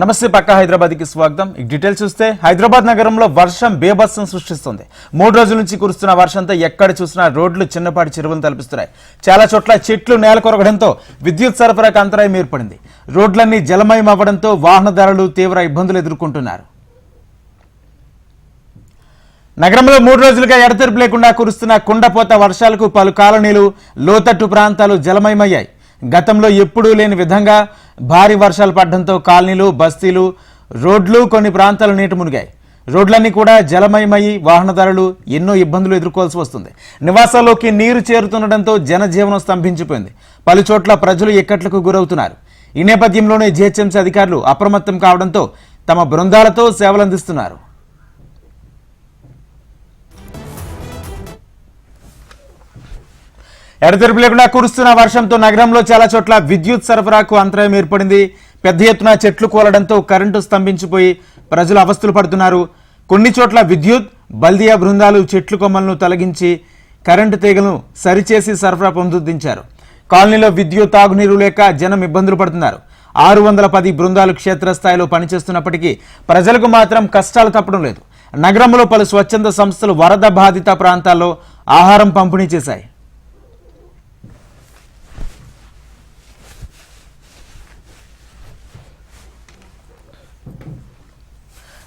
నమస్తే పక్క హైదరాబాద్కి స్వాగతం. ఈ డీటెయిల్స్ చూస్తే హైదరాబాద్ నగరంలో వర్షం బేబస్సం సృష్టిస్తుంది. మూడు రోజుల నుంచి కురుస్తున్న వర్షంతో ఎక్కడ చూసినా రోడ్లు చిన్నపాటి చెరువులు తలపిస్తున్నాయి. చాలా చోట్ల చెట్లు నేల కొరగడంతో విద్యుత్ సరఫరాకు అంతరాయం ఏర్పడింది. రోడ్లన్నీ జలమయం అవ్వడంతో వాహనదారులు తీవ్ర ఇబ్బందులు ఎదుర్కొంటున్నారు. నగరంలో మూడు రోజులుగా ఎడతెరిపి లేకుండా కురుస్తున్న కుండపోత వర్షాలకు పలు కాలనీలు లోతట్టు ప్రాంతాలు జలమయమయ్యాయి. గతంలో ఎప్పుడూ లేని విధంగా భారీ వర్షాలు పడడంతో కాలనీలు బస్తీలు రోడ్లు కొన్ని ప్రాంతాలు నీటి మునిగాయి. రోడ్లన్నీ కూడా జలమయమయ్యి వాహనదారులు ఎన్నో ఇబ్బందులు ఎదుర్కోవాల్సి వస్తుంది. నివాసాల్లోకి నీరు చేరుతుండటంతో జనజీవనం స్తంభించిపోయింది. పలు చోట్ల ప్రజలు ఇక్కట్లకు గురవుతున్నారు. ఈ నేపథ్యంలోనే జిహెచ్ఎంసీ అధికారులు అప్రమత్తం కావడంతో తమ బృందాలతో సేవలందిస్తున్నారు. ఎడతెరిపి లేకుండా కురుస్తున్న వర్షంతో నగరంలో చాలా చోట్ల విద్యుత్ సరఫరాకు అంతరాయం ఏర్పడింది. పెద్ద ఎత్తున చెట్లు కూలడంతో కరెంటు స్తంభించిపోయి ప్రజలు అవస్థలు పడుతున్నారు. కొన్ని చోట్ల విద్యుత్ బల్దియా బృందాలు చెట్లు కొమ్మలను తొలగించి కరెంటు తీగలను సరిచేసి సరఫరా పొందుదించారు కాలనీలో విద్యుత్ తాగునీరు లేక జనం ఇబ్బందులు పడుతున్నారు. ఆరు వందల పది బృందాలు క్షేత్రస్థాయిలో పనిచేస్తున్నప్పటికీ ప్రజలకు మాత్రం కష్టాలు తప్పడం లేదు. నగరంలో పలు స్వచ్ఛంద సంస్థలు వరద బాధిత ప్రాంతాల్లో ఆహారం పంపిణీ చేశాయి.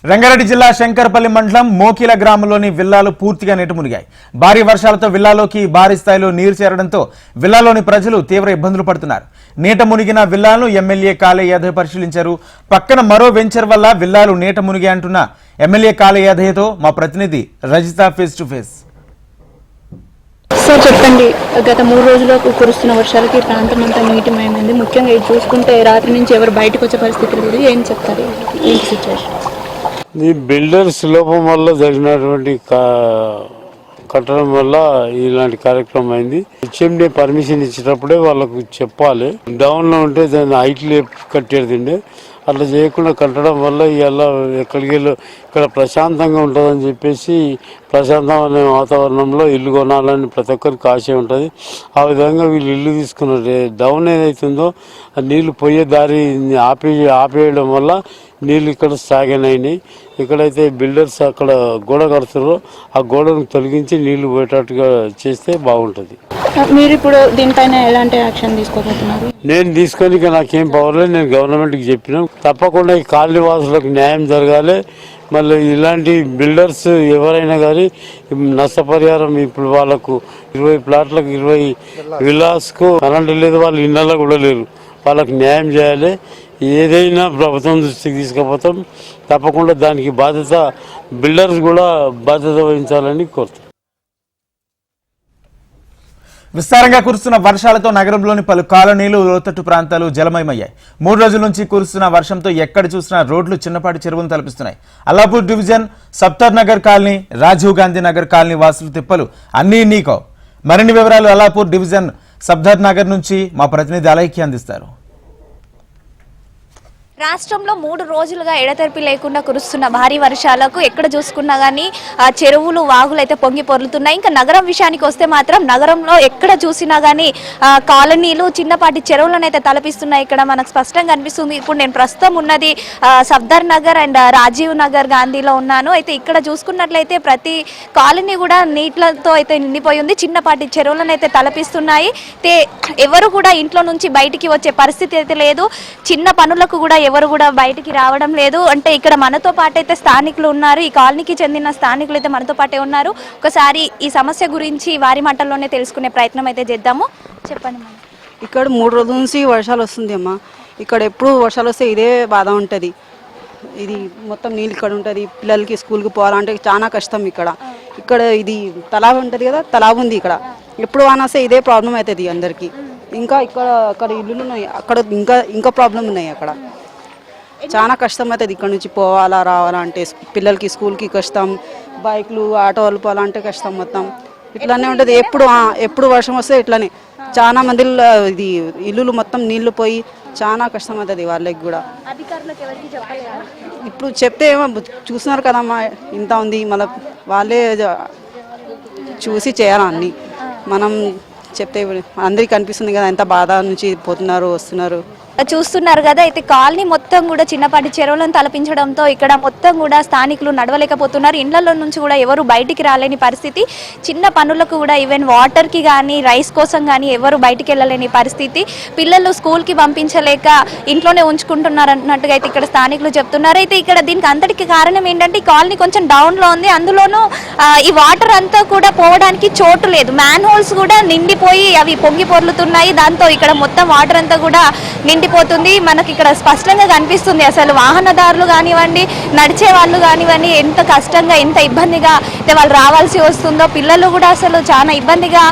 రంగారెడ్డి జిల్లా శంకర్పల్లి మండలం మోకిల గ్రామంలోని విల్లాలు పూర్తిగా నీట మునిగాయి భారీ వర్షాలతో విల్లాలోకి భారీ స్థాయిలో నీరు చేరడంతో విల్లాలోని ప్రజలు తీవ్ర ఇబ్బందులు పడుతున్నారు. నీట మునిగిన విల్లాలను ఎమ్మెల్యే కాలే యాదవ్ పరిశీలించారు. పక్కన మరో వెంచర్ వల్ల విల్లాలు నీట మునిగి అంటున్న ఎమ్మెల్యే కాలే యాదయ్యతో మా ప్రతినిధి Rajitha face to face. Sir చెప్పండి. గత మూడు రోజులకు కురుస్తున్న వర్షాలకి ప్రాంతం అంతా నీటిమయమైంది. ముఖ్యంగా ఇది చూసుకుంటే రాత్రి నుంచి ఎవరు బయటకు వచ్చే పరిస్థితి లేదు. ఏం చెప్తారు ఏంటి సిచ్యువేషన్ ఈ బిల్డర్స్ లోపం వల్ల జరిగినటువంటి కా- కట్టడం వల్ల ఇలాంటి కార్యక్రమం అయింది. హెచ్ఎండి పర్మిషన్ ఇచ్చేటప్పుడే వాళ్ళకు చెప్పాలి. డౌన్లో ఉంటే దాన్ని హైట్లు లేపి కట్టేది అట్లా చేయకుండా కట్టడం వల్ల ఇలా ఎక్కడికి వెళ్ళి ఇక్కడ ప్రశాంతంగా ఉంటుందని చెప్పేసి ప్రశాంతమైన వాతావరణంలో ఇల్లు కొనాలని ప్రతి ఒక్కరికి ఆశ ఉంటుంది. ఆ విధంగా వీళ్ళు ఇల్లు తీసుకున్నారు డౌన్ ఏదైతుందో నీళ్ళు పోయే దారి ఆపే ఆపేయడం వల్ల నీళ్ళు ఇక్కడ సాగన్ అయినాయి ఎక్కడైతే బిల్డర్స్ అక్కడ గోడ కడుతున్నారో ఆ గోడను తొలగించి నీళ్ళు పోయేటట్టుగా చేస్తే బాగుంటుంది. మీరు ఇప్పుడు దీనిపైన ఎలాంటి యాక్షన్ తీసుకోబోతున్నారు? నేను తీసుకొని నాకేం పవర్ లేదు. నేను గవర్నమెంట్కి చెప్పిన. తప్పకుండా ఈ కాలనీ వాసులకు న్యాయం జరగాలి. మళ్ళీ ఇలాంటి బిల్డర్స్ ఎవరైనా కానీ నష్టపరిహారం ఇప్పుడు వాళ్ళకు ఇరవై ప్లాట్లకు ఇరవై విలాస్కు కరెంటు లేదు. వాళ్ళు ఇళ్ళలో కూడా లేరు. వాళ్ళకు న్యాయం చేయాలి. ఏదైనా ప్రభుత్వం దృష్టికి తీసుకుపోతాం. తప్పకుండా దానికి బాధ్యత బిల్డర్స్ కూడా బాధ్యత వహించాలని కోరుతాం విస్తారంగా కురుస్తున్న వర్షాలతో నగరంలోని పలు కాలనీలు లోతట్టు ప్రాంతాలు జలమయమయ్యాయి. మూడు రోజుల నుంచి కురుస్తున్న వర్షంతో ఎక్కడ చూసినా రోడ్లు చిన్నపాటి చెరువులు తలపిస్తున్నాయి. Allapur division Safdar Nagar colony Rajiv Gandhi Nagar colony వాసులు తిప్పలు అన్నీ నీకో మరిన్ని వివరాలు అల్లాపూర్ డివిజన్ సఫ్దర్ నగర్ నుంచి మా ప్రతినిధి అలైకి అందిస్తారు. రాష్ట్రంలో మూడు రోజులుగా ఎడతెరిపి లేకుండా కురుస్తున్న భారీ వర్షాలకు ఎక్కడ చూసుకున్నా కానీ చెరువులు వాగులు అయితే పొంగి పొర్లుతున్నాయి. ఇంకా నగరం విషయానికి వస్తే మాత్రం నగరంలో ఎక్కడ చూసినా కానీ కాలనీలు చిన్నపాటి చెరువులను అయితే తలపిస్తున్నాయి. ఇక్కడ మనకు స్పష్టంగా కనిపిస్తుంది ఇప్పుడు నేను ప్రస్తుతం ఉన్నది సఫ్దర్ నగర్ అండ్ రాజీవ్ నగర్ గాంధీలో ఉన్నాను. అయితే ఇక్కడ చూసుకున్నట్లయితే ప్రతి కాలనీ కూడా నీటితో అయితే నిండిపోయి ఉంది చిన్నపాటి చెరువులను అయితే తలపిస్తున్నాయి. అయితే ఎవరు కూడా ఇంట్లో నుంచి బయటికి వచ్చే పరిస్థితి అయితే లేదు. చిన్న పనులకు కూడా ఎవరు కూడా బయటికి రావడం లేదు. అంటే ఇక్కడ మనతో పాటు అయితే స్థానికులు ఉన్నారు. ఈ కాలనీకి చెందిన స్థానికులు అయితే మనతో పాటే ఉన్నారు. ఒకసారి ఈ సమస్య గురించి వారి మాటల్లోనే తెలుసుకునే ప్రయత్నం అయితే చేద్దాము. చెప్పండి మేడం. ఇక్కడ మూడు రోజుల నుంచి వర్షాలు వస్తుంది అమ్మ. ఇక్కడ ఎప్పుడు వర్షాలు వస్తే ఇదే బాధ ఉంటుంది. ఇది మొత్తం నీళ్ళు ఇక్కడ ఉంటుంది. పిల్లలకి స్కూల్కి పోవాలంటే చాలా కష్టం ఇక్కడ. ఇక్కడ ఇది తలాబ్ ఉంటుంది కదా తలాబ్ ఉంది ఇక్కడ. ఎప్పుడు వానస్తే ఇదే ప్రాబ్లం అవుతుంది అందరికీ. ఇంకా ఇక్కడ అక్కడ ఇల్లులు ఉన్నాయి. అక్కడ ఇంకా ఇంకా ప్రాబ్లం ఉన్నాయి అక్కడ. చాలా కష్టం అవుతుంది ఇక్కడ నుంచి పోవాలా రావాలా అంటే పిల్లలకి స్కూల్కి కష్టం బైక్లు ఆటోలు పోవాలంటే కష్టం మొత్తం. ఇట్లానే ఉంటుంది. ఎప్పుడు ఎప్పుడు వర్షం వస్తే ఇట్లానే. చాలా మంది ఇది ఇల్లులు మొత్తం నీళ్ళు పోయి చాలా కష్టం అవుతుంది వాళ్ళకి కూడా. ఇప్పుడు చెప్తే ఏమో చూస్తున్నారు కదమ్మా ఇంత ఉంది మళ్ళీ వాళ్ళే చూసి చేయాలి అన్ని. మనం చెప్తే అందరికీ కనిపిస్తుంది కదా ఎంత బాధ నుంచి పోతున్నారు వస్తున్నారు. చూస్తున్నారు కదా అయితే కాలనీ మొత్తం కూడా చిన్నపాటి చెరువులను తలపించడంతో ఇక్కడ మొత్తం కూడా స్థానికులు నడవలేకపోతున్నారు. ఇండ్లలో నుంచి కూడా ఎవరు బయటికి రాలేని పరిస్థితి. చిన్న పనులకు కూడా ఈవెన్ వాటర్కి కానీ రైస్ కోసం కానీ ఎవరు బయటికి వెళ్ళలేని పరిస్థితి. పిల్లలు స్కూల్కి పంపించలేక ఇంట్లోనే ఉంచుకుంటున్నారు అన్నట్టుగా అయితే ఇక్కడ స్థానికులు చెప్తున్నారు. అయితే ఇక్కడ దీనికి అంతటికి కారణం ఏంటంటే ఈ కాలనీ కొంచెం డౌన్లో ఉంది. అందులోనూ ఈ వాటర్ అంతా కూడా పోవడానికి చోటు లేదు. మ్యాన్ హోల్స్ కూడా నిండిపోయి అవి పొంగి పొర్లుతున్నాయి. దాంతో ఇక్కడ మొత్తం వాటర్ అంతా కూడా నిండిపోతుంది మనకి ఇక్కడ స్పష్టంగా కనిపిస్తుంది అసలు వాహనదారులు కానివ్వండి నడిచే వాళ్ళు కానివ్వండి ఎంత కష్టంగా ఎంత ఇబ్బందిగా అయితే వాళ్ళు రావాల్సి వస్తుందో పిల్లలు కూడా అసలు చాలా ఇబ్బందిగా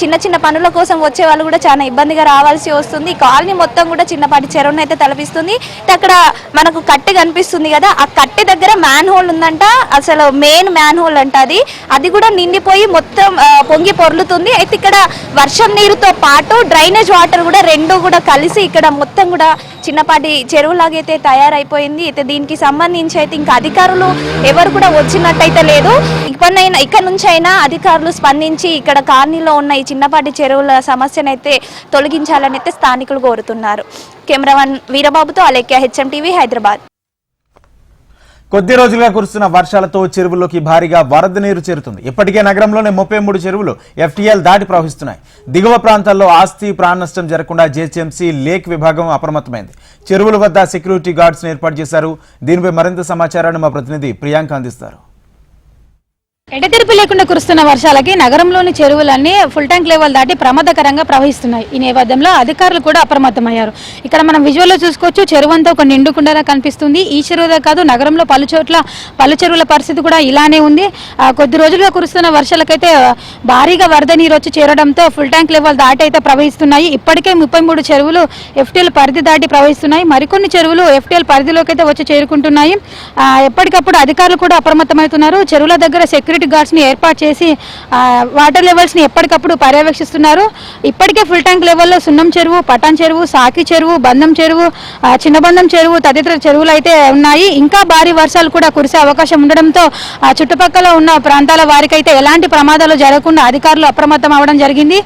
చిన్న చిన్న పనుల కోసం వచ్చే వాళ్ళు కూడా చాలా ఇబ్బందిగా రావాల్సి వస్తుంది. కాలనీ మొత్తం కూడా చిన్నపాటి చెరువును అయితే తలపిస్తుంది. అక్కడ మనకు కట్టె కనిపిస్తుంది కదా ఆ కట్టె దగ్గర మ్యాన్ హోల్ ఉందంట. అసలు మెయిన్ మ్యాన్ హోల్ అంట అది. అది కూడా నిండిపోయి మొత్తం పొంగి పొర్లుతుంది. అయితే ఇక్కడ వర్షం నీరుతో పాటు డ్రైనేజ్ వాటర్ కూడా రెండు కూడా కలిసి ఇక్కడ మొత్తం కూడా చిన్నపాటి చెరువులాగైతే తయారైపోయింది. అయితే దీనికి సంబంధించి అయితే ఇంకా అధికారులు ఎవరు కూడా వచ్చినట్టయితే లేదు. ఇప్పటినైనా ఇక్కడ నుంచి అయినా అధికారులు స్పందించి ఇక్కడ కాలనీలో ఉన్న ఈ చిన్నపాటి చెరువుల సమస్యనైతే తొలగించాలని అయితే స్థానికులు కోరుతున్నారు. కెమెరామన్ వీరబాబుతో అలేఖ్య హెచ్ఎం టీవీ హైదరాబాద్. కొద్ది రోజులుగా కురుస్తున్న వర్షాలతో చెరువుల్లోకి భారీగా వరద నీరు చేరుతుంది. ఇప్పటికే నగరంలోనే ముప్పై మూడు చెరువులు ఎఫ్టీఎల్ దాటి ప్రవహిస్తున్నాయి. దిగువ ప్రాంతాల్లో ఆస్తి ప్రాణ నష్టం జరగకుండా జేహెచ్ఎంసీ లేక్ విభాగం అప్రమత్తమైంది. చెరువుల వద్ద సెక్యూరిటీ గార్డ్స్ ఏర్పాటు చేశారు. దీనిపై మరింత సమాచారాన్ని మా ప్రతినిధి ప్రియాంక అందిస్తారు. ఎడతెరిపి లేకుండా కురుస్తున్న వర్షాలకి నగరంలోని చెరువులన్నీ ఫుల్ ట్యాంక్ లెవెల్ దాటి ప్రమాదకరంగా ప్రవహిస్తున్నాయి. ఈ నేపథ్యంలో అధికారులు కూడా అప్రమత్తమయ్యారు. ఇక్కడ మనం విజువల్లో చూసుకోవచ్చు చెరువు అంతా ఒక నిండుకుండలా కనిపిస్తుంది. ఈ చెరువుదే కాదు నగరంలో పలు చోట్ల పలు చెరువుల పరిస్థితి కూడా ఇలానే ఉంది. కొద్ది రోజులుగా కురుస్తున్న వర్షాలకైతే భారీగా వరద నీరు వచ్చి చేరడంతో ఫుల్ ట్యాంక్ లెవెల్ దాటి అయితే ప్రవహిస్తున్నాయి. ఇప్పటికే ముప్పై మూడు చెరువులు ఎఫ్టీఎల్ పరిధి దాటి ప్రవహిస్తున్నాయి. మరికొన్ని చెరువులు ఎఫ్టీఎల్ పరిధిలోకి అయితే వచ్చి చేరుకుంటున్నాయి. ఎప్పటికప్పుడు అధికారులు కూడా అప్రమత్తమవుతున్నారు. చెరువుల దగ్గర సెక్యూరిటీ సెక్యూరిటీ గార్డ్స్ని ఏర్పాటు చేసి వాటర్ లెవెల్స్ని ఎప్పటికప్పుడు పర్యవేక్షిస్తున్నారు. ఇప్పటికే ఫుల్ ట్యాంక్ లెవెల్లో సున్నం చెరువు పటాన్ చెరువు సాకి చెరువు బంధం చెరువు చిన్నబంధం చెరువు తదితర చెరువులు అయితే ఉన్నాయి. ఇంకా భారీ వర్షాలు కూడా కురిసే అవకాశం ఉండడంతో ఆ చుట్టుపక్కల ఉన్న ప్రాంతాల వారికైతే ఎలాంటి ప్రమాదాలు జరగకుండా అధికారులు అప్రమత్తం అవ్వడం జరిగింది.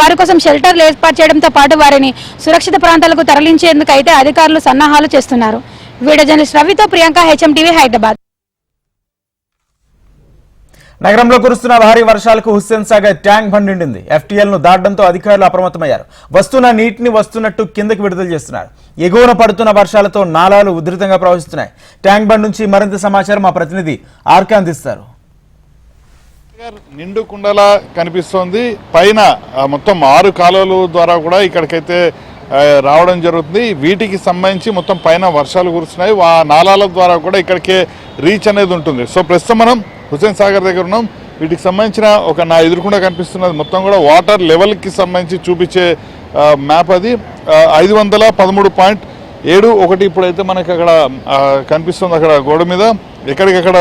వారి కోసం షెల్టర్లు ఏర్పాటు చేయడంతో పాటు వారిని సురక్షిత ప్రాంతాలకు తరలించేందుకు అయితే అధికారులు సన్నాహాలు చేస్తున్నారు. వీడియో జర్నలిస్ట్ రవితో ప్రియాంక హెచ్ఎం టీవీ హైదరాబాద్. నగరంలో కురుస్తున్న భారీ వర్షాలకు హుస్సేన్ సాగర్ ట్యాంక్ బండ్ నిండింది. ఎఫ్టీఎల్ను దాటడంతో అధికారులు అప్రమత్తమయ్యారు. వస్తున్న నీటిని వస్తున్నట్టు కిందకి విడుదల చేస్తున్నారు. ఎగువన పడుతున్న వర్షాలతో నాలాలు ఉధృతంగా ప్రవహిస్తున్నాయి. ట్యాంక్ బండ్ నుంచి మరింత సమాచారం మా ప్రతినిధి ఆర్కే అందిస్తారు నిండు కుండలా కనిపిస్తోంది. పైన మొత్తం ఆరు కాలువలు ద్వారా కూడా ఇక్కడికైతే రావడం జరుగుతుంది. వీటికి సంబంధించి మొత్తం పైన వర్షాలు కురుస్తున్నాయి. ఆ నాలాల ద్వారా కూడా ఇక్కడికే రీచ్ అనేది ఉంటుంది. సో ప్రస్తుతం మనం హుసేన్ సాగర్ దగ్గర ఉన్నాం. వీటికి సంబంధించిన ఒక నా ఎదురుకుండా కనిపిస్తున్నది. మొత్తం కూడా వాటర్ లెవెల్కి సంబంధించి చూపించే మ్యాప్ అది. ఐదు వందల పదమూడు పాయింట్ ఏడు ఒకటి ఇప్పుడైతే మనకి అక్కడ కనిపిస్తుంది అక్కడ గోడ మీద. ఎక్కడికక్కడ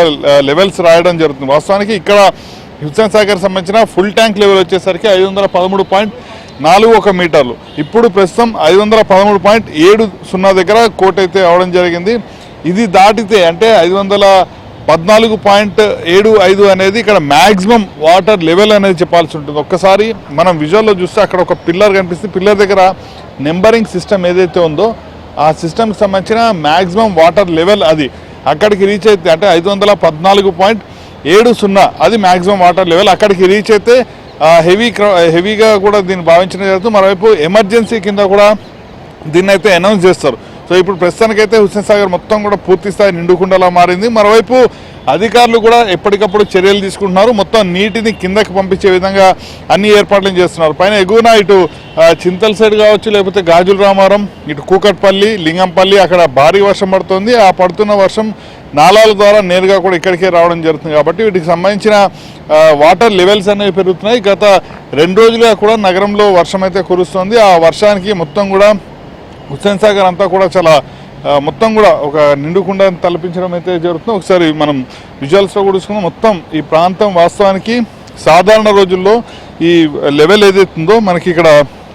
లెవెల్స్ రాయడం జరుగుతుంది. వాస్తవానికి ఇక్కడ హుస్సేన్ సాగర్ సంబంధించిన ఫుల్ ట్యాంక్ లెవెల్ వచ్చేసరికి ఐదు వందల పదమూడు పాయింట్ నాలుగు ఒక మీటర్లు. ఇప్పుడు ప్రస్తుతం ఐదు వందల పదమూడు పాయింట్ ఏడు సున్నా దగ్గర కోట్ అయితే అవడం జరిగింది. ఇది దాటితే అంటే ఐదు వందల పద్నాలుగు పాయింట్ ఏడు ఐదు అనేది ఇక్కడ మ్యాక్సిమం వాటర్ లెవెల్ అనేది చెప్పాల్సి ఉంటుంది. ఒక్కసారి మనం విజువల్లో చూస్తే అక్కడ ఒక పిల్లర్ కనిపిస్తుంది. పిల్లర్ దగ్గర నెంబరింగ్ సిస్టమ్ ఏదైతే ఉందో ఆ సిస్టమ్కి సంబంధించిన మ్యాక్సిమం వాటర్ లెవెల్ అది అక్కడికి రీచ్ అయితే అంటే ఐదు వందల పద్నాలుగు పాయింట్ ఏడు సున్నా అది మ్యాక్సిమం వాటర్ లెవెల్ అక్కడికి రీచ్ అయితే హెవీ హెవీగా కూడా దీన్ని భావించడం జరుగుతుంది. మరోవైపు ఎమర్జెన్సీ కింద కూడా దీన్ని అయితే అనౌన్స్ చేస్తారు. సో ఇప్పుడు ప్రస్తుతానికైతే హుస్సేన్ సాగర్ మొత్తం కూడా పూర్తి స్థాయి నిండుకుండలా మారింది. మరోవైపు అధికారులు కూడా ఎప్పటికప్పుడు చర్యలు తీసుకుంటున్నారు. మొత్తం నీటిని కిందకి పంపించే విధంగా అన్ని ఏర్పాట్లు చేస్తున్నారు. పైన ఎగువన ఇటు చింతల్ సైడ్ కావచ్చు లేకపోతే గాజుల రామారం ఇటు కూకట్పల్లి లింగంపల్లి అక్కడ భారీ వర్షం పడుతుంది. ఆ పడుతున్న వర్షం నాలాల ద్వారా నేరుగా కూడా ఇక్కడికే రావడం జరుగుతుంది కాబట్టి వీటికి సంబంధించిన వాటర్ లెవెల్స్ అనేవి పెరుగుతున్నాయి. గత రెండు రోజులుగా కూడా నగరంలో వర్షం అయితే కురుస్తుంది. ఆ వర్షానికి మొత్తం కూడా హుస్సేన్ సాగర్ అంతా కూడా చాలా మొత్తం కూడా ఒక నిండుకుండా తలపించడం అయితే జరుగుతుంది ఒకసారి మనం విజువల్స్లో కూడా చూసుకుందాం. మొత్తం ఈ ప్రాంతం వాస్తవానికి సాధారణ రోజుల్లో ఈ లెవెల్ ఏదైతే ఉందో మనకి ఇక్కడ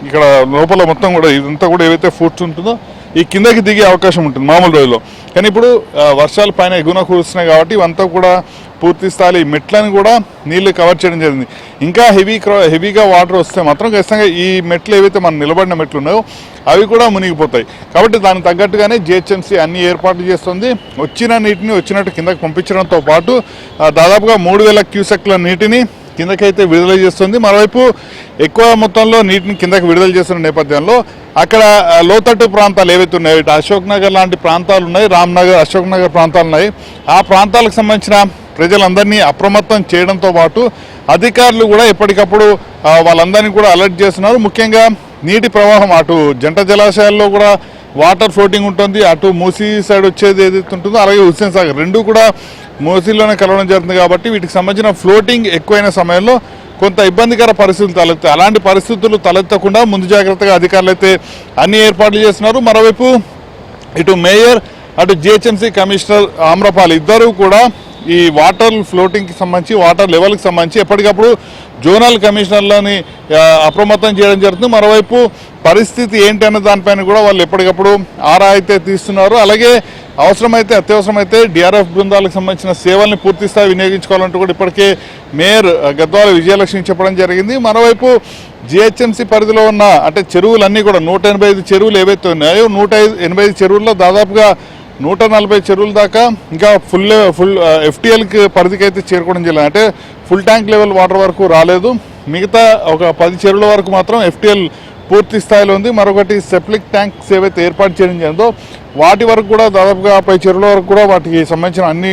ఇక్కడ లోపల మొత్తం కూడా ఇదంతా కూడా ఏవైతే ఫుడ్స్ ఉంటుందో ఈ కిందకి దిగే అవకాశం ఉంటుంది మామూలు రోజుల్లో. కానీ ఇప్పుడు వర్షాలు పైన ఎగున కురుస్తున్నాయి కాబట్టి ఇవంతా కూడా పూర్తి స్థాయి మెట్లను కూడా నీళ్ళు కవర్ చేయడం జరిగింది. ఇంకా హెవీ హెవీగా వాటర్ వస్తే మాత్రం ఖచ్చితంగా ఈ మెట్లు ఏవైతే మనం నిలబడిన మెట్లు ఉన్నాయో అవి కూడా మునిగిపోతాయి. కాబట్టి దానికి తగ్గట్టుగానే జిహెచ్ఎంసీ అన్ని ఏర్పాట్లు చేస్తుంది. వచ్చిన నీటిని వచ్చినట్టు కిందకి పంపించడంతో పాటు దాదాపుగా మూడు వేల క్యూసెక్ల నీటిని కిందకైతే విడుదల చేస్తుంది. మరోవైపు ఎక్కువ మొత్తంలో నీటిని కిందకి విడుదల చేస్తున్న నేపథ్యంలో అక్కడ లోతట్టు ప్రాంతాలు ఏవైతే ఉన్నాయో అశోక్ నగర్ లాంటి ప్రాంతాలు ఉన్నాయి రామ్ నగర్ అశోక్ నగర్ ప్రాంతాలు ఉన్నాయి. ఆ ప్రాంతాలకు సంబంధించిన ప్రజలందరినీ అప్రమత్తం చేయడంతో పాటు అధికారులు కూడా ఎప్పటికప్పుడు వాళ్ళందరినీ కూడా అలర్ట్ చేస్తున్నారు. ముఖ్యంగా నీటి ప్రవాహం అటు జంట జలాశయాల్లో కూడా వాటర్ ఫ్లోటింగ్ ఉంటుంది. అటు మూసీ సైడ్ వచ్చేది ఏదైతే ఉంటుందో అలాగే హుస్సేన్ సాగర్ రెండు కూడా మూసీలోనే కలవడం జరుగుతుంది కాబట్టి వీటికి సంబంధించిన ఫ్లోటింగ్ ఎక్కువైన సమయంలో కొంత ఇబ్బందికర పరిస్థితులు తలెత్తాయి అలాంటి పరిస్థితులు తలెత్తకుండా ముందు జాగ్రత్తగా అధికారులు అయితే అన్ని ఏర్పాట్లు చేస్తున్నారు. మరోవైపు ఇటు మేయర్ అటు జిహెచ్ఎంసీ కమిషనర్ ఆమ్రపాల్ ఇద్దరు కూడా ఈ వాటర్ ఫ్లోటింగ్కి సంబంధించి వాటర్ లెవెల్కి సంబంధించి ఎప్పటికప్పుడు జోనల్ కమిషనర్లని అప్రమత్తం చేయడం జరుగుతుంది. మరోవైపు పరిస్థితి ఏంటి అన్న దానిపైన కూడా వాళ్ళు ఎప్పటికప్పుడు ఆరా అయితే తీస్తున్నారు. అలాగే అవసరమైతే అత్యవసరమైతే డిఆర్ఎఫ్ బృందాలకు సంబంధించిన సేవల్ని పూర్తిస్థాయి వినియోగించుకోవాలంటూ కూడా ఇప్పటికే మేయర్ గద్వాల విజయలక్ష్మి చెప్పడం జరిగింది. మరోవైపు జిహెచ్ఎంసీ పరిధిలో ఉన్న అంటే చెరువులన్నీ కూడా నూట ఎనభై ఐదు చెరువులు ఏవైతే ఉన్నాయో నూట ఐదు ఎనభై ఐదు చెరువుల్లో దాదాపుగా నూట నలభై చెరువుల దాకా ఇంకా ఫుల్ ఫుల్ ఎఫ్టీఎల్కి పరిధికి అయితే చేరుకోవడం జరిగింది. అంటే ఫుల్ ట్యాంక్ లెవెల్ వాటర్ వరకు రాలేదు. మిగతా ఒక పది చెరువుల వరకు మాత్రం ఎఫ్టీఎల్ పూర్తి స్థాయిలో ఉంది. మరొకటి సెప్లిక్ ట్యాంక్స్ ఏవైతే ఏర్పాటు చేయడం జరిగిందో వాటి వరకు కూడా దాదాపుగా పై చెరువుల వరకు కూడా వాటికి సంబంధించిన అన్ని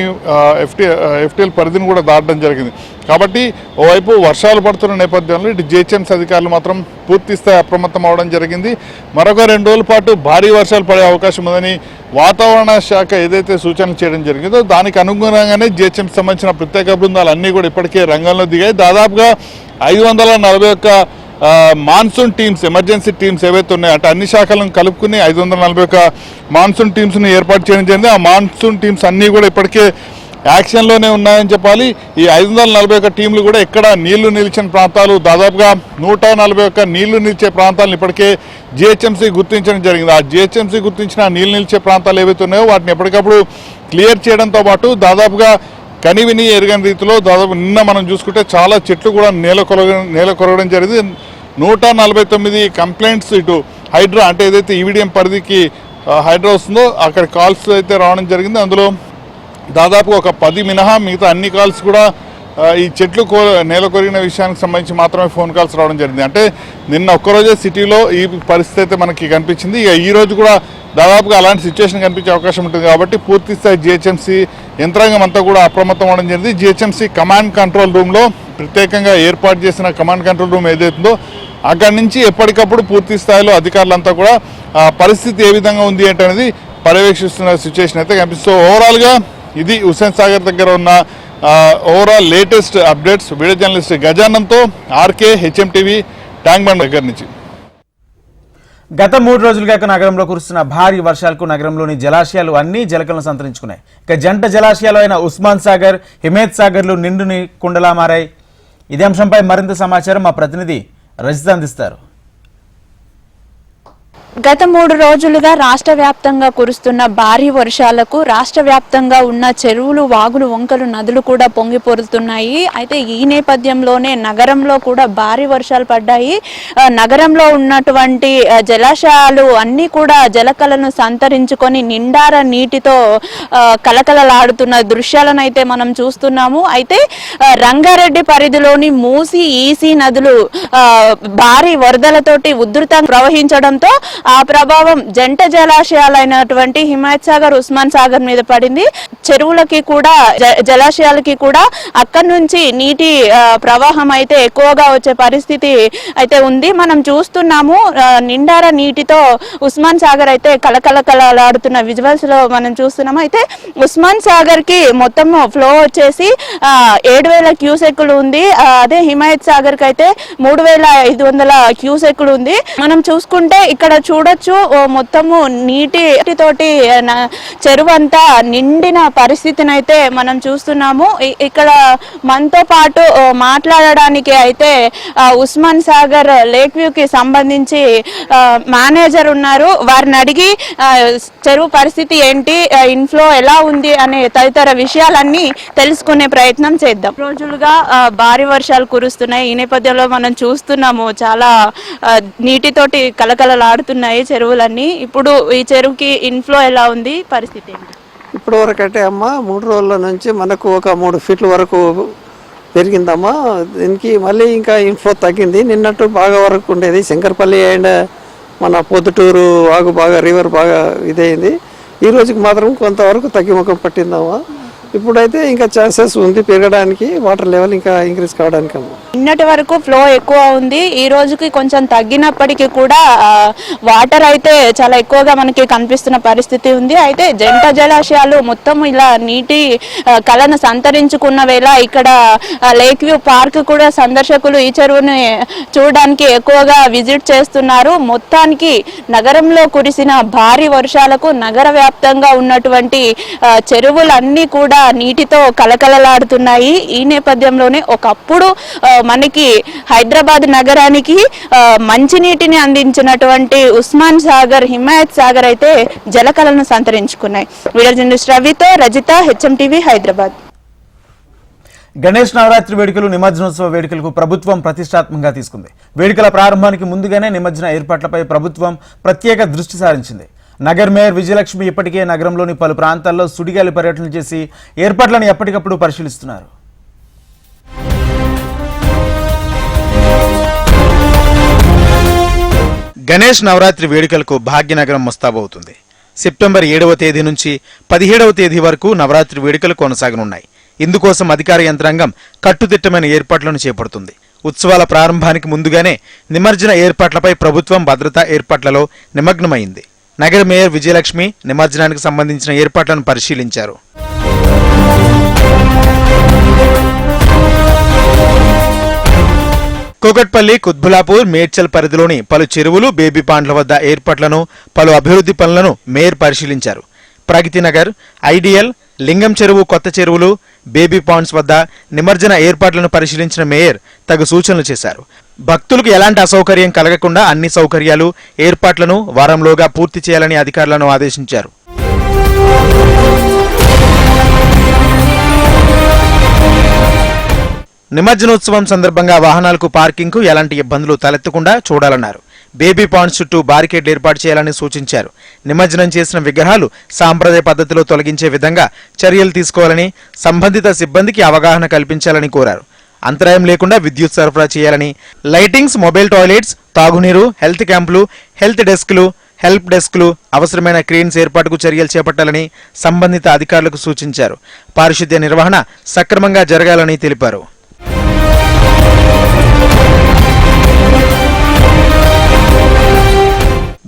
ఎఫ్టీ ఎఫ్టీఎల్ పరిధిని కూడా దాటడం జరిగింది. కాబట్టి ఓవైపు వర్షాలు పడుతున్న నేపథ్యంలో ఇటు జిహెచ్ఎంసీ అధికారులు మాత్రం పూర్తి స్థాయి అప్రమత్తం అవడం జరిగింది. మరొక రెండు రోజుల పాటు భారీ వర్షాలు పడే అవకాశం ఉందని వాతావరణ శాఖ ఏదైతే సూచనలు చేయడం జరిగిందో దానికి అనుగుణంగానే జిహెచ్ఎంసీ సంబంధించిన ప్రత్యేక బృందాలు అన్నీ కూడా ఇప్పటికే రంగంలో దిగాయి. దాదాపుగా ఐదు వందల నలభై ఒక్క మాన్సూన్ టీమ్స్ ఎమర్జెన్సీ టీమ్స్ ఏవైతే ఉన్నాయో అంటే అన్ని శాఖలను కలుపుకుని ఐదు వందల నలభై ఒక్క మాన్సూన్ టీమ్స్ని ఏర్పాటు చేయడం జరిగింది. ఆ మాన్సూన్ టీమ్స్ అన్నీ కూడా ఇప్పటికే యాక్షన్లోనే ఉన్నాయని చెప్పాలి. ఈ ఐదు వందల నలభై ఒక్క టీంలు కూడా ఎక్కడ నీళ్ళు నిలిచిన ప్రాంతాలు. దాదాపుగా నూట నలభై ఒక్క నీళ్ళు నిలిచే ప్రాంతాలను ఇప్పటికే జిహెచ్ఎంసీ గుర్తించడం జరిగింది. ఆ జిహెచ్ఎంసీ గుర్తించిన నీళ్ళు నిలిచే ప్రాంతాలు ఏవైతే ఉన్నాయో వాటిని ఎప్పటికప్పుడు క్లియర్ చేయడంతో పాటు దాదాపుగా కనివిని ఎరగని రీతిలో దాదాపు నిన్న మనం చూసుకుంటే చాలా చెట్లు కూడా నేల కొరగ నేల కొరగడం జరిగింది. నూట నలభై తొమ్మిది కంప్లైంట్స్ ఇటు హైడ్రా అంటే ఏదైతే ఈవీడిఎం పరిధికి హైడ్రో హైడ్రా వస్తుందో అక్కడ కాల్స్ అయితే రావడం జరిగింది. అందులో దాదాపు ఒక పది మినహా మిగతా అన్ని కాల్స్ కూడా ఈ చెట్లు కో నేల కొరిగిన విషయానికి సంబంధించి మాత్రమే ఫోన్ కాల్స్ రావడం జరిగింది. అంటే నిన్న ఒక్కరోజే సిటీలో ఈ పరిస్థితి అయితే మనకి కనిపించింది. ఇక ఈ రోజు కూడా దాదాపుగా అలాంటి సిచ్యువేషన్ కనిపించే అవకాశం ఉంటుంది కాబట్టి పూర్తి స్థాయి జిహెచ్ఎంసీ యంత్రాంగం అంతా కూడా అప్రమత్తం అవడం జరిగింది. జిహెచ్ఎంసీ కమాండ్ కంట్రోల్ రూమ్లో ప్రత్యేకంగా ఏర్పాటు చేసిన కమాండ్ కంట్రోల్ రూమ్ ఏదైతుందో అక్కడి నుంచి ఎప్పటికప్పుడు పూర్తి స్థాయిలో అధికారులంతా కూడా పరిస్థితి ఏ విధంగా ఉంది ఏంటనేది పర్యవేక్షిస్తున్న సిచ్యువేషన్ అయితే కనిపిస్తూ ఓవరాల్గా ఇది హుస్సేన్ సాగర్ దగ్గర ఉన్న overall latest updates video journalist గజానంతో RK HM TV tank bund దగ్గర నుంచి. గత మూడు రోజులుగా నగరంలో కురుస్తున్న భారీ వర్షాలకు నగరంలోని జలాశయాలు అన్ని జలకలను సంతరించుకున్నాయి. ఇక జంట జలాశయాలు అయిన ఉస్మాన్ సాగర్ హిమేత్ సాగర్లు నిండుని కుండలా మారాయి. ఇదే అంశంపై మరింత సమాచారం మా ప్రతినిధి రజిత అందిస్తారు. గత మూడు రోజులుగా రాష్ట్ర వ్యాప్తంగా కురుస్తున్న భారీ వర్షాలకు రాష్ట్ర వ్యాప్తంగా ఉన్న చెరువులు వాగులు వంకలు నదులు కూడా పొంగిపొరుతున్నాయి అయితే ఈ నేపథ్యంలోనే నగరంలో కూడా భారీ వర్షాలు పడ్డాయి. నగరంలో ఉన్నటువంటి జలాశయాలు అన్నీ కూడా జలకలను సంతరించుకొని నిండార నీటితో కలకలలాడుతున్న దృశ్యాలను అయితే మనం చూస్తున్నాము. అయితే రంగారెడ్డి పరిధిలోని మూసి ఈసీ నదులు భారీ వరదలతోటి ఉధృతంగా ప్రవహించడంతో ఆ ప్రభావం జంట జలాశయాలైనటువంటి హిమాయత్ సాగర్ ఉస్మాన్ సాగర్ మీద పడింది. చెరువులకి కూడా జ- జలాశయాలకి కూడా అక్కడి నుంచి నీటి ప్రవాహం అయితే ఎక్కువగా వచ్చే పరిస్థితి అయితే ఉంది. మనం చూస్తున్నాము నిండార నీటితో ఉస్మాన్ సాగర్ అయితే కలకలకలలాడుతున్న విజువల్స్లో మనం చూస్తున్నాము. అయితే ఉస్మాన్ సాగర్కి మొత్తం ఫ్లో వచ్చేసి ఏడు వేల క్యూసెక్కులు ఉంది. అదే హిమాయత్ సాగర్కి అయితే మూడు వేల ఐదు వందల క్యూసెక్కులు ఉంది. మనం చూసుకుంటే ఇక్కడ చూడొచ్చు. ఓ మొత్తము నీటి తోటి చెరువు అంతా నిండిన పరిస్థితిని అయితే మనం చూస్తున్నాము. ఇక్కడ మనతో పాటు మాట్లాడడానికి అయితే ఉస్మాన్ సాగర్ లేక్ వ్యూ కి సంబంధించి మేనేజర్ ఉన్నారు. వారిని అడిగి చెరువు పరిస్థితి ఏంటి ఇన్ఫ్లో ఎలా ఉంది అనే తదితర విషయాలన్నీ తెలుసుకునే ప్రయత్నం చేద్దాం. రోజులుగా భారీ వర్షాలు కురుస్తున్నాయి. ఈ నేపథ్యంలో మనం చూస్తున్నాము చాలా నీటితోటి కలకలలాడుతున్నాయి చెరువులన్నీ. ఇప్పుడు ఈ చెరువుకి ఇన్ఫ్లో ఎలా ఉంది? పరిస్థితి ఏంటి? ఇప్పుడు వరకు అంటే అమ్మ మూడు రోజుల నుంచి మనకు ఒక మూడు ఫీట్ల వరకు పెరిగిందమ్మా. దీనికి మళ్ళీ ఇంకా ఇన్ఫ్లో తగ్గింది. నిన్నట్టు బాగా వరకు ఉండేది. శంకరపల్లి అండ్ మన పొద్దుటూరు వాగు బాగా రివర్ బాగా ఇదైంది. ఈ రోజుకి మాత్రం కొంతవరకు తగ్గిముఖం పట్టిందమ్మా. ఇప్పుడైతే ఇంకా ఛాన్సెస్ ఉంది పెరగడానికి వాటర్ లెవెల్ ఇంకా ఇంక్రీజ్ కావడానికి నిన్నటి వరకు ఫ్లో ఎక్కువ ఉంది. ఈ రోజుకి కొంచెం తగ్గినప్పటికీ కూడా వాటర్ అయితే చాలా ఎక్కువగా మనకి కనిపిస్తున్న పరిస్థితి ఉంది. అయితే జంట జలాశయాలు మొత్తం ఇలా నీటి కళను సంతరించుకున్న వేళ ఇక్కడ లేక్ వ్యూ పార్క్ కూడా సందర్శకులు ఈ చెరువుని చూడడానికి ఎక్కువగా విజిట్ చేస్తున్నారు. మొత్తానికి నగరంలో కురిసిన భారీ వర్షాలకు నగర వ్యాప్తంగా ఉన్నటువంటి చెరువులన్నీ కూడా నీటితో కలకలలాడుతున్నాయి. ఈ నేపథ్యంలోనే ఒకప్పుడు మనకి హైదరాబాద్ నగరానికి మంచినీటిని అందించినటువంటి ఉస్మాన్ సాగర్ హిమాయత్ సాగర్ అయితే జలకళను సంతరించుకున్నాయి. వీడియో జర్నలిస్ట్ రవితో రజిత హెచ్ఎం టీవీ హైదరాబాద్. గణేష్ నవరాత్రి వేడుకలు నిమజ్జనోత్సవ వేడుకలకు ప్రభుత్వం ప్రతిష్టాత్మకంగా తీసుకుంది. వేడుకల ప్రారంభానికి ముందుగానే నిమజ్జన ఏర్పాట్లపై ప్రభుత్వం ప్రత్యేక దృష్టి సారించింది. నగర్ మేయర్ విజయలక్ష్మి ఇప్పటికే నగరంలోని పలు ప్రాంతాల్లో సుడిగాలి పర్యటన చేసి ఏర్పాట్లను ఎప్పటికప్పుడు పరిశీలిస్తున్నారు. గణేష్ నవరాత్రి వేడుకలకు భాగ్యనగరం ముస్తాబవుతుంది. సెప్టెంబర్ ఏడవ తేదీ నుంచి పదిహేడవ తేదీ వరకు నవరాత్రి వేడుకలు కొనసాగనున్నాయి. ఇందుకోసం అధికార యంత్రాంగం కట్టుదిట్టమైన ఏర్పాట్లను చేపడుతుంది. ఉత్సవాల ప్రారంభానికి ముందుగానే నిమజ్జన ఏర్పాట్లపై ప్రభుత్వం భద్రతా ఏర్పాట్లలో నిమగ్నమైంది. నగర మేయర్ విజయలక్ష్మి నిమజ్జనానికి సంబంధించిన ఏర్పాట్లను పరిశీలించారు. కోకట్పల్లి కుత్బులాపూర్ మేడ్చల్ పరిధిలోని పలు చెరువులు బేబీ పాండ్ల వద్ద ఏర్పాట్లను పలు అభివృద్ధి పనులను మేయర్ పరిశీలించారు. ప్రగతి నగర్ ఐడియల్ లింగం చెరువు కొత్త చెరువులు బేబీ పాండ్స్ వద్ద నిమజ్జన ఏర్పాట్లను పరిశీలించిన మేయర్ తగు సూచనలు చేశారు. భక్తులకు ఎలాంటి అసౌకర్యం కలగకుండా అన్ని సౌకర్యాలు ఏర్పాట్లను వారంలోగా పూర్తి చేయాలని అధికారులను ఆదేశించారు. నిమజ్జనోత్సవం సందర్భంగా వాహనాలకు పార్కింగ్కు ఎలాంటి ఇబ్బందులు తలెత్తకుండా చూడాలన్నారు. బేబీ పాండ్స్ చుట్టూ బారికేడ్లు ఏర్పాటు చేయాలని సూచించారు. నిమజ్జనం చేసిన విగ్రహాలు సాంప్రదాయ పద్ధతిలో తొలగించే విధంగా చర్యలు తీసుకోవాలని సంబంధిత సిబ్బందికి అవగాహన కల్పించాలని కోరారు. అంతరాయం లేకుండా విద్యుత్ సరఫరా చేయాలని. లైటింగ్స్ మొబైల్ టాయిలెట్స్ తాగునీరు హెల్త్ క్యాంపులు హెల్త్ డెస్క్లు హెల్ప్ డెస్క్లు అవసరమైన క్రేన్స్ ఏర్పాటుకు చర్యలు చేపట్టాలని సంబంధిత అధికారులకు సూచించారు. పారిశుద్ధ్య నిర్వహణ సక్రమంగా జరగాలని తెలిపారు.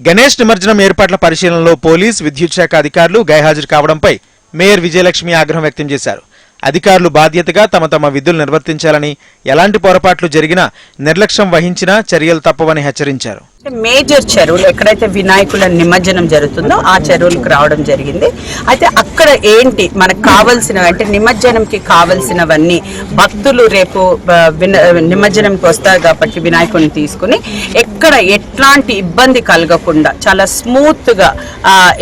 గణేష్ నిమజ్జనం ఏర్పాట్ల పరిశీలనలో పోలీస్ విద్యుత్ శాఖ అధికారులు గైహాజరు కావడంపై మేయర్ విజయలక్ష్మి ఆగ్రహం వ్యక్తం చేశారు. అధికారులు బాధ్యతగా తమ తమ విధులు నిర్వర్తించాలని ఎలాంటి పొరపాట్లు జరిగినా నిర్లక్ష్యం వహించినా చర్యలు తప్పవని హెచ్చరించారు. మేజర్ చెరువులు ఎక్కడైతే వినాయకుల నిమజ్జనం జరుగుతుందో ఆ చెరువులకు రావడం జరిగింది. అయితే అక్కడ ఏంటి మనకు కావాల్సినవి అంటే నిమజ్జనంకి కావాల్సినవన్నీ భక్తులు రేపు నిమజ్జనంకి వస్తారు కాబట్టి వినాయకుడిని తీసుకుని ఎక్కడ ఎట్లాంటి ఇబ్బంది కలగకుండా చాలా స్మూత్గా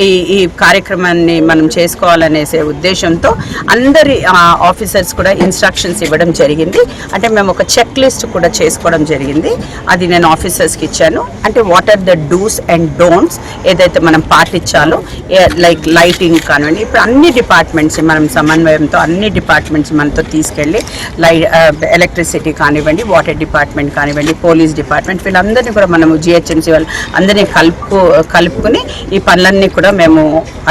ఈ ఈ కార్యక్రమాన్ని మనం చేసుకోవాలనేసే ఉద్దేశంతో అందరి ఆఫీసర్స్ కూడా ఇన్స్ట్రక్షన్స్ ఇవ్వడం జరిగింది. అంటే మేము ఒక చెక్ లిస్ట్ కూడా చేసుకోవడం జరిగింది. అది నేను ఆఫీసర్స్కి ఇచ్చాను. అంటే what are the dos and don'ts ఏదైతే మనం పాటించాలో లైక్ లైటింగ్ కానివ్వండి ఇప్పుడు అన్ని డిపార్ట్మెంట్స్ మనం సమన్వయంతో అన్ని డిపార్ట్మెంట్స్ మనతో తీసుకెళ్ళి లై ఎలక్ట్రిసిటీ uh, కానివ్వండి వాటర్ డిపార్ట్మెంట్ కానివ్వండి పోలీస్ డిపార్ట్మెంట్ వీళ్ళందరినీ కూడా మనము జిహెచ్ఎంసీ వాళ్ళు అందరినీ కలుపు కలుపుకుని ఈ పనులన్నీ కూడా మేము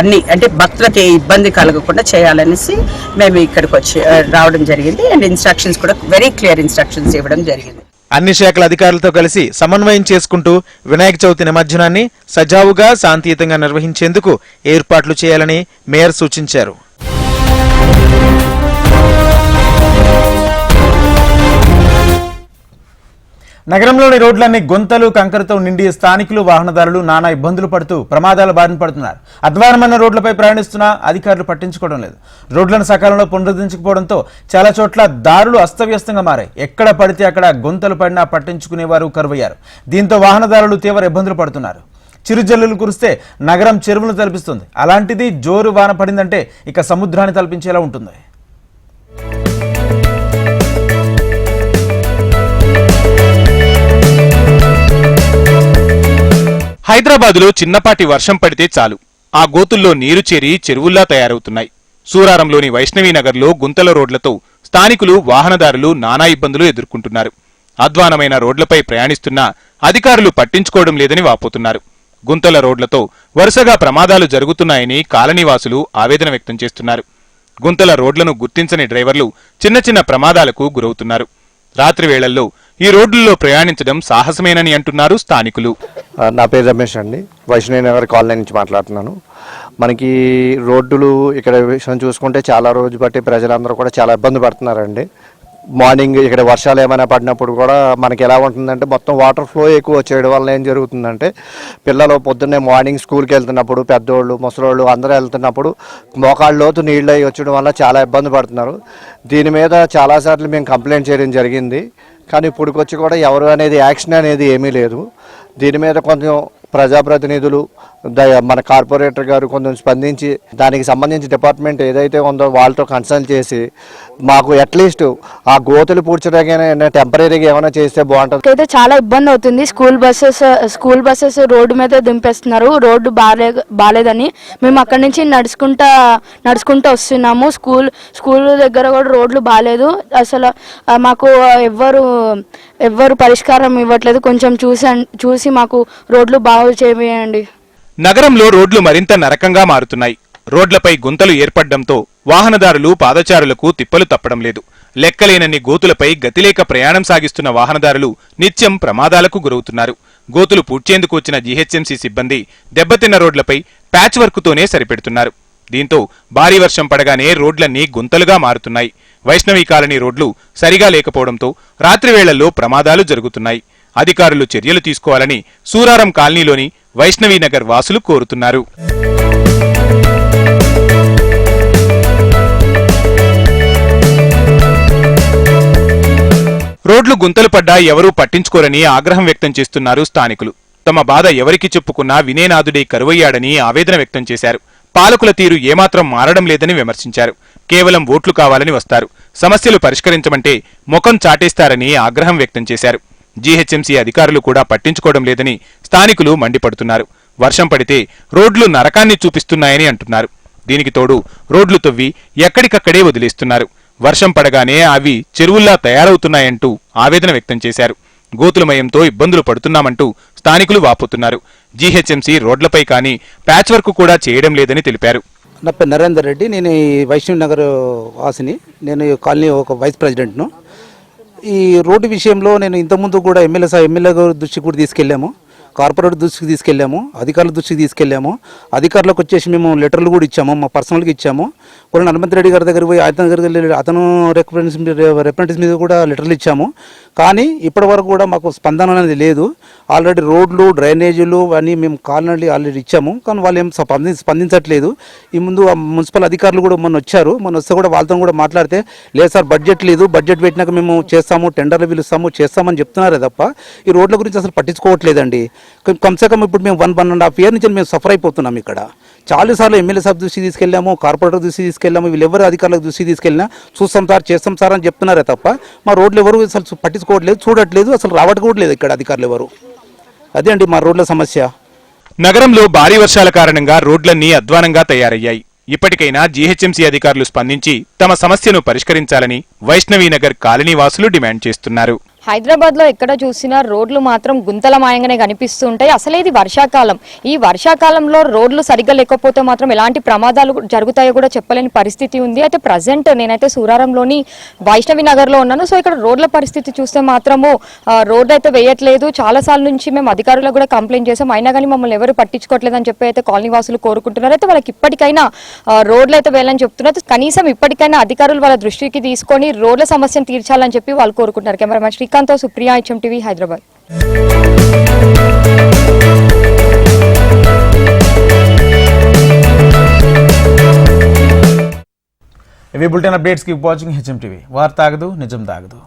అన్ని అంటే భక్తులకి ఏ ఇబ్బంది కలగకుండా చేయాలనేసి మేము ఇక్కడికి వచ్చి uh, రావడం జరిగింది. అండ్ ఇన్స్ట్రక్షన్స్ కూడా వెరీ క్లియర్ ఇన్స్ట్రక్షన్స్ ఇవ్వడం జరిగింది. అన్ని శాఖల అధికారులతో కలిసి సమన్వయం చేసుకుంటూ వినాయక చవితి నిమజ్జనాన్ని సజావుగా శాంతియుతంగా నిర్వహించేందుకు ఏర్పాట్లు చేయాలని మేయర్ సూచించారు. నగరంలోని రోడ్లన్నీ గొంతలు కంకరతో నిండి స్థానికులు వాహనదారులు నానా ఇబ్బందులు పడుతూ ప్రమాదాల బారిన పడుతున్నారు. అధ్వానమైన రోడ్లపై ప్రయాణిస్తున్నా అధికారులు పట్టించుకోవడం లేదు. రోడ్లను సకాలంలో పునరుద్ధరించకపోవడంతో చాలా చోట్ల దారులు అస్తవ్యస్తంగా మారాయి. ఎక్కడ పడితే అక్కడ గొంతలు పడినా పట్టించుకునేవారు కరువయ్యారు. దీంతో వాహనదారులు తీవ్ర ఇబ్బందులు పడుతున్నారు. చిరుజల్లులు కురిస్తే నగరం చెరువులు తలపిస్తుంది. అలాంటిది జోరు వాన పడిందంటే ఇక సముద్రాన్ని తలపించేలా ఉంటుంది. హైదరాబాదులో చిన్నపాటి వర్షం పడితే చాలు. ఆ గోతుల్లో నీరు చేరి చెరువుల్లా తయారవుతున్నాయి. సూరారంలోని వైష్ణవీనగర్లో గుంతల రోడ్లతో స్థానికులు వాహనదారులు నానా ఇబ్బందులు ఎదుర్కొంటున్నారు. అధ్వానమైన రోడ్లపై ప్రయాణిస్తున్నా అధికారులు పట్టించుకోవడం లేదని వాపోతున్నారు. గుంతల రోడ్లతో వరుసగా ప్రమాదాలు జరుగుతున్నాయని కాలనీవాసులు ఆవేదన వ్యక్తం చేస్తున్నారు. గుంతల రోడ్లను గుర్తించని డ్రైవర్లు చిన్న చిన్న ప్రమాదాలకు గురవుతున్నారు. రాత్రి వేళల్లో ఈ రోడ్లలో ప్రయాణించడం సాహసమేనని అంటున్నారు స్థానికులు. నా పేరు రమేష్ అండి. వైష్ణవనగర్ కాలనీ నుంచి మాట్లాడుతున్నాను. మనకి రోడ్డులు ఇక్కడ విషయం చూసుకుంటే చాలా రోజు బట్టి ప్రజలందరూ కూడా చాలా ఇబ్బంది పడుతున్నారండి. మార్నింగ్ ఇక్కడ వర్షాలు ఏమైనా పడినప్పుడు కూడా మనకి ఎలా ఉంటుందంటే మొత్తం వాటర్ ఫ్లో ఎక్కువ వచ్చేయడం వల్ల ఏం జరుగుతుందంటే పిల్లలు పొద్దున్నే మార్నింగ్ స్కూల్కి వెళ్తున్నప్పుడు పెద్దోళ్ళు ముసలోళ్ళు అందరూ వెళ్తున్నప్పుడు మోకాళ్ళ లోతు నీళ్ళు అయ్యి వచ్చడం వల్ల చాలా ఇబ్బంది పడుతున్నారు. దీని మీద చాలాసార్లు మేము కంప్లైంట్ చేయడం జరిగింది. కానీ ఇప్పుడుకొచ్చి కూడా ఎవరు అనేది యాక్షన్ అనేది ఏమీ లేదు. దీని మీద కొంచెం ప్రజాప్రతినిధులు మన కార్పొరేటర్ గారు కొంచెం స్పందించి దానికి సంబంధించి డిపార్ట్మెంట్ ఏదైతే ఉందో వాళ్ళతో కన్సల్ట్ చేసి మాకు అట్లీస్ట్ ఆ గోతులు పూడ్చడానికి టెంపరీగా ఏమైనా చేస్తే బాగుంటుంది. అయితే చాలా ఇబ్బంది అవుతుంది. School buses school buses road మీద దింపేస్తున్నారు. రోడ్డు బాలే బాలేదని మేము అక్కడి నుంచి నడుచుకుంటా నడుచుకుంటూ వస్తున్నాము. స్కూల్ స్కూల్ దగ్గర కూడా రోడ్లు బాగాలేదు అసలు మాకు ఎవ్వరు ఎవ్వరు పరిష్కారం ఇవ్వట్లేదు. కొంచెం చూసి చూసి మాకు రోడ్లు బాగు చేయండి. నగరంలో రోడ్లు మరింత నరకంగా మారుతున్నాయి. రోడ్లపై గుంతలు ఏర్పడ్డంతో వాహనదారులు పాదచారులకు తిప్పలు తప్పడం లేదు. లెక్కలేనన్ని గోతులపై గతిలేక ప్రయాణం సాగిస్తున్న వాహనదారులు నిత్యం ప్రమాదాలకు గురవుతున్నారు. గోతులు పూడ్చేందుకు వచ్చిన జీహెచ్ఎంసీ సిబ్బంది దెబ్బతిన్న రోడ్లపై ప్యాచ్ వర్క్తోనే సరిపెడుతున్నారు. దీంతో భారీ వర్షం పడగానే రోడ్లన్నీ గుంతలుగా మారుతున్నాయి. వైష్ణవి కాలనీ రోడ్లు సరిగా లేకపోవడంతో రాత్రి వేళల్లో ప్రమాదాలు జరుగుతున్నాయి. అధికారులు చర్యలు తీసుకోవాలని సూరారం కాలనీలోని వైష్ణవీనగర్ వాసులు కోరుతున్నారు. రోడ్లు గుంతలు పడ్డా ఎవరూ పట్టించుకోరని ఆగ్రహం వ్యక్తం చేస్తున్నారు స్థానికులు. తమ బాధ ఎవరికి చెప్పుకున్నా వినేనాథుడే కరువయ్యాడని ఆవేదన వ్యక్తం చేశారు. పాలకుల తీరు ఏమాత్రం మారడం లేదని విమర్శించారు. కేవలం ఓట్లు కావాలని వస్తారు. సమస్యలు పరిష్కరించమంటే ముఖం చాటేస్తారని ఆగ్రహం వ్యక్తం చేశారు. జీహెచ్ఎంసీ అధికారులు కూడా పట్టించుకోవడం లేదని స్థానికులు మండిపడుతున్నారు. వర్షం పడితే రోడ్లు నరకాన్ని చూపిస్తున్నాయని అంటున్నారు. దీనికి తోడు రోడ్లు తవ్వి ఎక్కడికక్కడే వదిలేస్తున్నారు. వర్షం పడగానే అవి చెరువుల్లా తయారవుతున్నాయంటూ ఆవేదన వ్యక్తం చేశారు. గోతులమయంతో ఇబ్బందులు పడుతున్నామంటూ స్థానికులు వాపోతున్నారు. జీహెచ్ఎంసీ రోడ్లపై కానీ ప్యాచ్ వర్క్ కూడా చేయడం లేదని తెలిపారు. నా పేరు నరేందర్ రెడ్డి. నేను ఈ వైష్ణవి నగర్ వాసిని. నేను కాలనీ ఒక వైస్ ప్రెసిడెంట్ను. ఈ రోడ్డు విషయంలో నేను ఇంతకుముందు కూడా ఎమ్మెల్యే సార్ ఎమ్మెల్యే గారు దృష్టికి కూడా తీసుకెళ్ళాము. కార్పొరేట్ దృష్టికి తీసుకెళ్ళాము. అధికారుల దృష్టికి తీసుకెళ్ళాము. అధికారులకు వచ్చేసి మేము లెటర్లు కూడా ఇచ్చాము. మా పర్సనల్గా ఇచ్చాము. కొన్ని హనుమంత్ రెడ్డి గారి దగ్గర పోయి అతని దగ్గరికి వెళ్ళి అతను రిప్రజెంటేటివ్ రిప్రజెంటేటివ్స్ మీద కూడా లెటర్లు ఇచ్చాము. కానీ ఇప్పటి వరకు కూడా మాకు స్పందన అనేది లేదు. ఆల్రెడీ రోడ్లు డ్రైనేజీలు అన్నీ మేము కాలనీ ఆల్రెడీ ఇచ్చాము. కానీ వాళ్ళు ఏం స్పంది స్పందించట్లేదు. ఈ ముందు ఆ మున్సిపల్ అధికారులు కూడా మొన్న వచ్చారు. మొన్న వస్తే కూడా వాళ్ళతో కూడా మాట్లాడితే లేదు సార్ బడ్జెట్ లేదు. బడ్జెట్ పెట్టినాక మేము చేస్తాము టెండర్లు పిలుస్తాము చేస్తామని చెప్తున్నారే తప్ప ఈ రోడ్ల గురించి అసలు పట్టించుకోవట్లేదండి. కం- కమ్సే కమ్ ఇప్పుడు మేము one one and half year నుంచి మేము సఫర్ అయిపోతున్నాం ఇక్కడ. చాలాసార్లు ఎమ్మెల్యే సభ దృష్టి తీసుకెళ్ళాము కార్పొరేటర్ దృష్టికి తీసుకెళ్ళాము వీళ్ళెవరు అధికారులకు దృష్టికి తీసుకెళ్ళినా చూస్తాం సార్ చేస్తాం సార్ అని చెప్తున్నారే తప్ప మా రోడ్లు ఎవరు అసలు పట్టించుకోవట్లేదు చూడట్లేదు అసలు రావట్లేదు ఇక్కడ అధికారులు ఎవరు. అదే అండి మా రోడ్ల సమస్య. నగరంలో భారీ వర్షాల కారణంగా రోడ్లన్నీ అధ్వానంగా తయారయ్యాయి. ఇప్పటికైనా జీహెచ్ఎంసీ అధికారులు స్పందించి తమ సమస్యను పరిష్కరించాలని వైష్ణవీనగర్ కాలనీ వాసులు డిమాండ్ చేస్తున్నారు. హైదరాబాద్లో ఎక్కడ చూసినా రోడ్లు మాత్రం గుంతలమాయంగానే కనిపిస్తూ ఉంటాయి అసలే ఇది వర్షాకాలం. ఈ వర్షాకాలంలో రోడ్లు సరిగ్గా లేకపోతే మాత్రం ఎలాంటి ప్రమాదాలు జరుగుతాయో కూడా చెప్పలేని పరిస్థితి ఉంది. అయితే ప్రజెంట్ నేనైతే సూరారంలోని వైష్ణవి నగర్లో ఉన్నాను. సో ఇక్కడ రోడ్ల పరిస్థితి చూస్తే మాత్రము ఆ, రోడ్లు అయితే వేయట్లేదు. చాలా సార్లు నుంచి మేము అధికారులకు కూడా కంప్లైంట్ చేసాం అయినా కానీ మమ్మల్ని ఎవరు పట్టించుకోవట్లేదు అని చెప్పి అయితే కాలనీ వాసులు కోరుకుంటున్నారు. అయితే వాళ్ళకి ఇప్పటికైనా రోడ్లు అయితే వేయాలని చెప్తున్నారు. కనీసం ఇప్పటికైనా అధికారులు వాళ్ళ దృష్టికి తీసుకొని రోడ్ల సమస్యను తీర్చాలని చెప్పి వాళ్ళు కోరుకుంటున్నారు. కెమెరామెన్ శ్రీ శ్రీకాంత్తో సుప్రియ హెచ్ఎం టీవీ హైదరాబాద్. ఇవి బులెటిన్ అప్డేట్స్కి వాచింగ్ హెచ్ఎం టీవీ వార్త ఆగదు నిజం తాగదు.